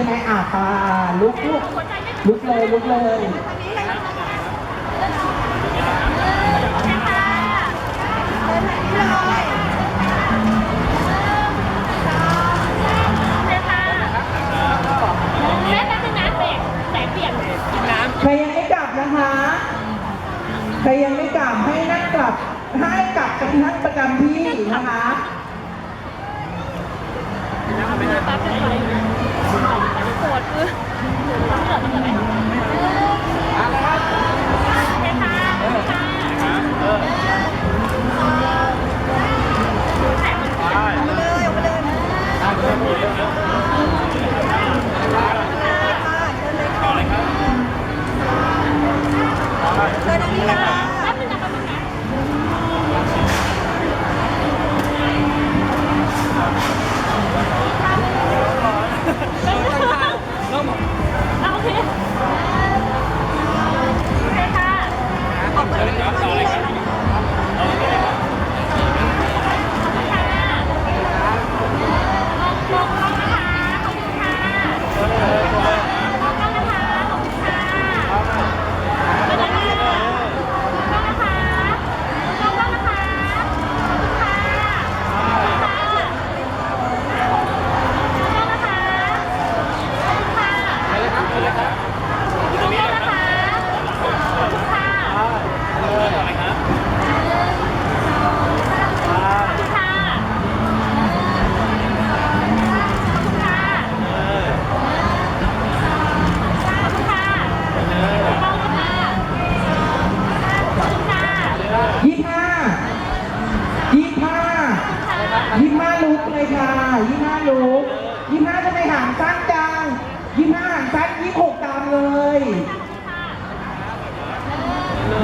ช่ไหมอ่าปาลุกลุกลุกเลยลุกเลยใครยังไม่กลับนะคะใครยังไม่กลับให้นั่งกลับให้กลับกับนักประจำที่นะคะ ปวดคือ ห้ายี่ห้ายี่ห้าลุกเลยค่ะยี่ห้าลุกยี่ห้าทำไมหางสั้นจังยี่ห้าหางสั้นยี่หกตามเลย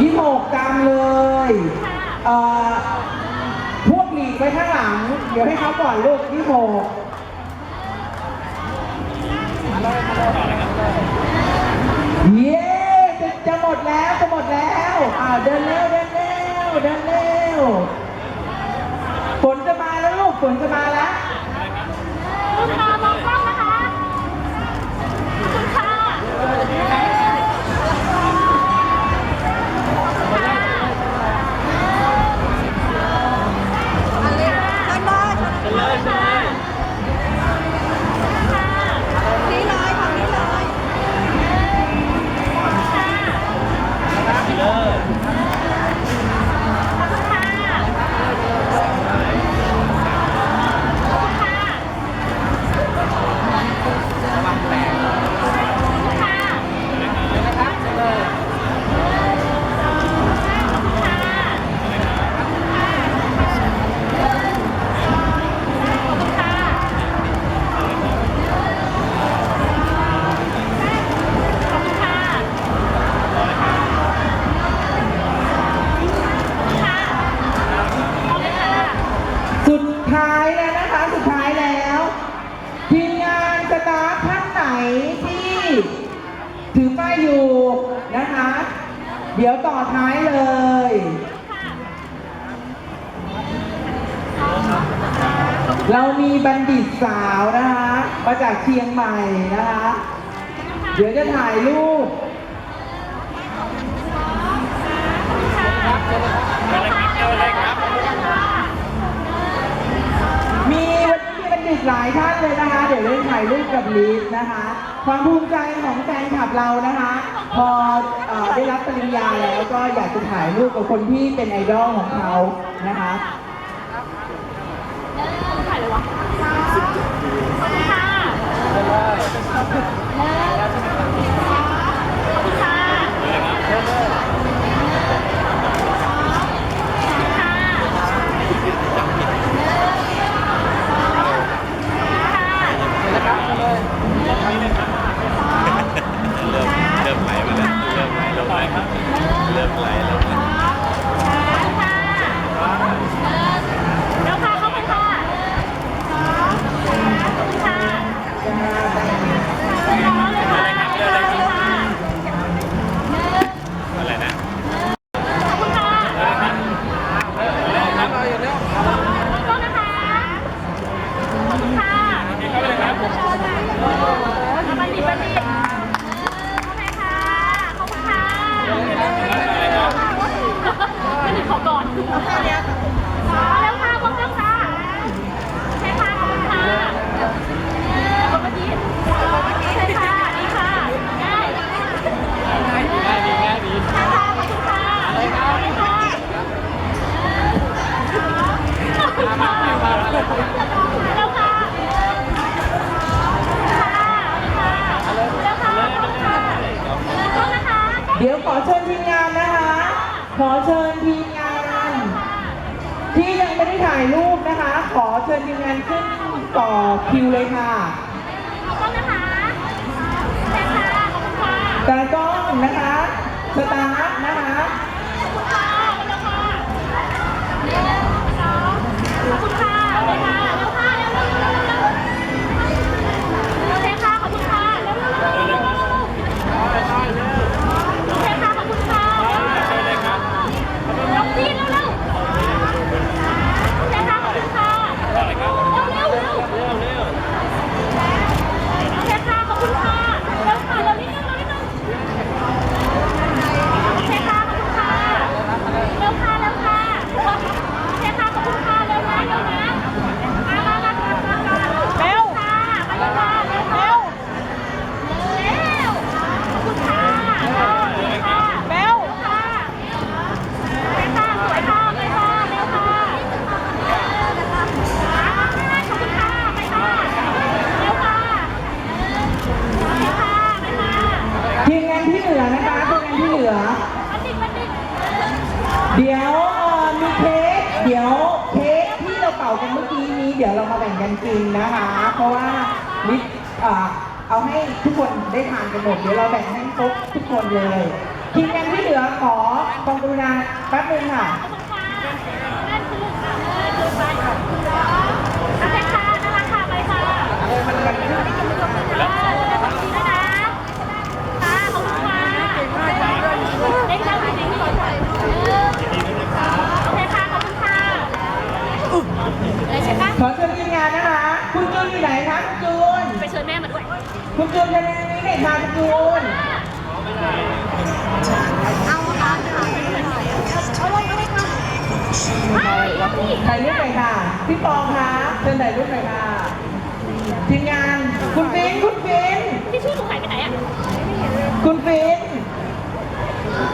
ยี่หกตามเลยเอ่อพวกหลีกไปข้างหลัง เดี๋ยวให้เขาก่อนลูกยี่หกเย้จะหมดแล้วจะหมดแล้วอ่าเดินเร็วเดิน วดันเร็วฝนจะมาแล้วลูกฝนจะมาแล้ว ที่ถือป้ายอยู่นะคะ เดี๋ยวต่อท้ายเลย เรามีบัณฑิตสาวนะคะมาจากเชียงใหม่นะคะ เดี๋ยวจะถ่ายรูปมีวันนี้มีบัณฑิตหลายท่านเลยนะคะ ถ่ายรูปกับลีฟนะคะ ความภูมิใจของแฟนคลับเรานะคะ พอเอ่อได้รับปริญญาแล้วก็อยากจะถ่ายรูปกับคนที่เป็นไอดอลของเขานะคะ ถ่ายเลยวะขอบคุณค่ะ เฉลย ขอบคุณค่ะ เฉลย เริ่มเริ่มไหลมาแล้วเริ่มไหลเริ่มไหลครับเริ่มไหลเริ่มไหล ค่ะ ขอเชิญทีมงาน ที่ยังไม่ได้ ถ่ายรูปนะคะ ขอเชิญทีมงานขึ้นต่อคิวเลยค่ะขอบคุณนะคะแชร์ค่ะขอบคุณค่ะตากล้องนะคะ สตาฟนะคะ ขอบคุณค่ะเร็วค่ะหนึ่งสองขอบคุณค่ะเร็วค่ะเร็วค่ะเร็วเร็วเร็วเร็วเร็วโอเคค่ะขอบคุณค่ะเร็วเร็วเร็วเร็วเร็วเร็วโอเคค่ะขอบคุณค่ะเร็วเร็วเร็วเร็วเร็วสิเร็วเร็วโอเคค่ะขอบคุณค่ะเร็วเร็วเร็วเร็ว โอเคค่ะ ขอบคุณค่ะ เร็วค่ะ เร็วนิดนึงเร็วนิดนึงโอเคค่ะ ขอบคุณค่ะ เร็วค่ะ เร็วค่ะ โอเคค่ะ ขอบคุณค่ะ เร็วนะเร็วนะมามามามามามาเร็วค่ะมาเลยค่ะเร็วเร็วเร็วขอบคุณค่ะเร็วค่ะเร็วค่ะโอเคค่ะ สวยค่ะไปค่ะ เร็วค่ะมาขอบคุณค่ะ ไปค่ะ เร็วค่ะ ไปค่ะไปค่ะ ทีมงานที่เหลือนะคะทีมงานที่เหลือ บัณฑิตบัณฑิต เดี๋ยวเอ่อมีเค้กเดี๋ยวเค้กที่เราเป่ากันเมื่อกี้นี้ เดี๋ยวเรามาแบ่งกันกินนะคะ เพราะว่านิดเอ่อเอาให้ทุกคน ได้ทานกันหมดเดี๋ยวเราแบ่งให้ครบทุกคนเลยทีมงานที่เหลือขอความกรุณาแป๊บนึงค่ะขอบคุณค่ะนั่นคือนั่นคือไปโอเคค่ะน่ารักไปค่ะเออจะได้ทำดีด้วยนะค่ะขอบคุณค่ะได้แล้วจริงๆโอเคค่ะขอบคุณค่ะเลยใช่ะขอเชิญทีมงานนะคะ คุณจูนอยู่ไหนคะคุณจูนไปเชิญแม่มาด้วย คุณจูนจะได้นี้หน่อยค่ะคุณจูนเอาค่ะเอาเลยเอาเลยค่ะเอาสิถ่ายรูปหน่อยค่ะ พี่ปองคะเชิญถ่ายรูปหน่อยค่ะทีมงานคุณฟินคุณฟินที่ชื่อหนูหายไปไหนอะคุณฟิน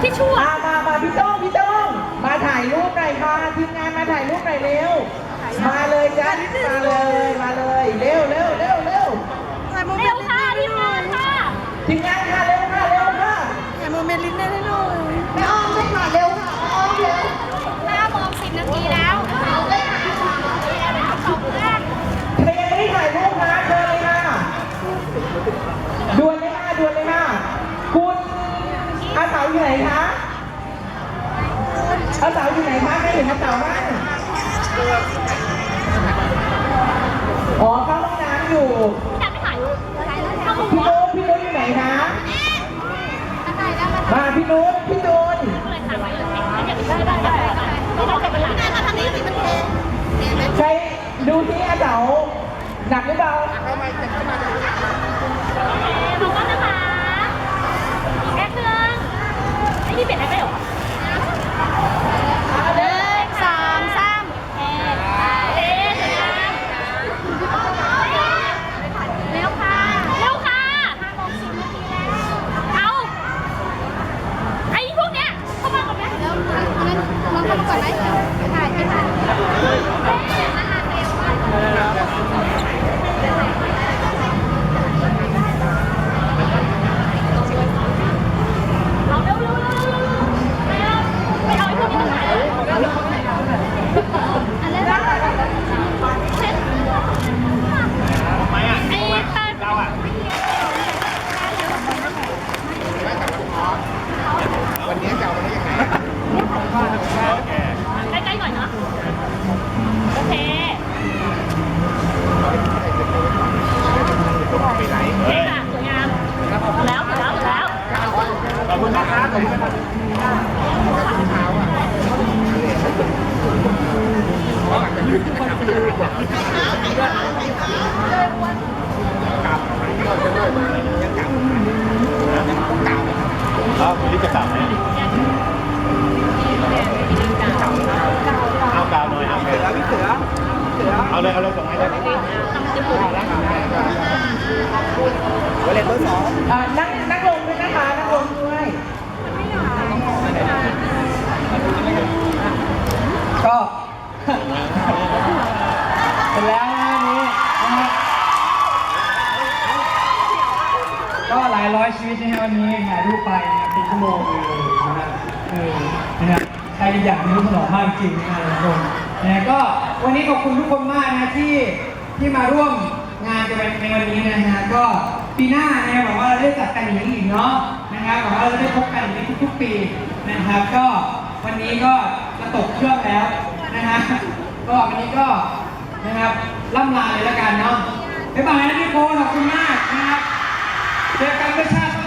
ที่ชื่อมามามาพี่โต้งพี่โต้งมาถ่ายรูปหน่อยค่ะทีมงานมาถ่ายรูปหน่อยเร็วมาเลยจ้ะมาเลยมาเลย เร็วเร็วเร็วเร็ว เร็วค่ะทีมงานค่ะ ทีมงานค่ะเร็วค่ะเร็วค่ะ ไม่อ้อมไม่ผ่านเร็วค่ะไม่อ้อมเร็วห้าโมงสิบนาทีแล้วเอาเลยค่ะขอบคุณมาก ใครยังไม่ได้ถ่ายรูปนะเชิญเลยค่ะ ด่วนเลยค่ะด่วนเลยค่ะคุณอาเสาอยู่ไหนคะอาเสาอยู่ไหนคะใครเห็นอาเสาบ้างอ๋อเข้าห้องน้ำอยู่อยากไปถ่ายเข้ามุมพี่หัวนุ๊กพี่นุ๊กอยู่ไหนคะมาพี่นุ๊กพี่จูนเลยค่ะไปเลยอยากไปถ่ายได้ได้ได้ได้ไปถ่ายมาทางนี้สิมันเทใครดูที่อาเสาหนักหรือเปล่า อ่านั่งนั่งลงด้วยนะคะนั่งลงด้วยก็ เสร็จแล้วนะวันนี้นะฮะก็หลายร้อยชีวิตนะฮะวันนี้ถ่ายรูปไปนะครับเป็นชั่วโมงเลยนะฮะเออนะฮะใครอยากรู้ถนอมมากจริงนะครับทุกคนนะก็วันนี้ขอบคุณทุกคนมากนะที่ที่มาร่วมงานกันในวันนี้นะฮะก็ ปีหน้านะครับบอกว่าเราได้จัดกันอย่างนี้อีกเนาะนะครับบอกว่าเราจะได้พบกันในี้ทุกๆปีนะครับ ก็วันนี้ก็จะตกเครื่องแล้วนะฮะก็วันนี้ก็นะครับล่ำลาเลยละกันเนาะบ๊ายบายนะพี่โบขอบคุณมากนะครับเจอกันเมื่อชาติ